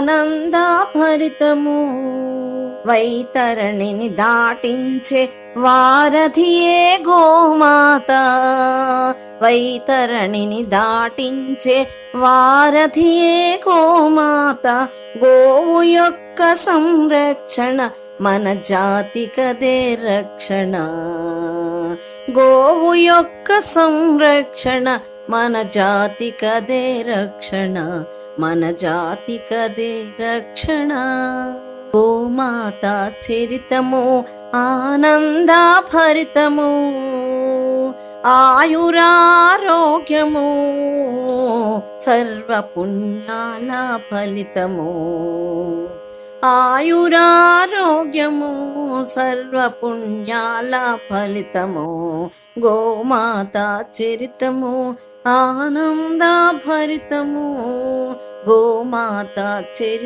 ఆనందాభరితము. వైతరణిని దాటించే వారధియే గోమాత. వైతరణిని దాటించే వారధియే గోమాత. గోవు యొక్క సంరక్షణ మన జాతికదే రక్షణ. గోవు యొక్క సంరక్షణ మన జాతికదే రక్షణ. మన జాతికదే రక్షణ. గోమాత చరితము ఆనందాభరితము ఆయురారోగ్యము సర్వ పుణ్యాల ఫలితము. ఆయురారోగ్యము సర్వ పుణ్యాల ఫలితము గోమాత చరితము ఆనందాభరితము. గోమాత చరి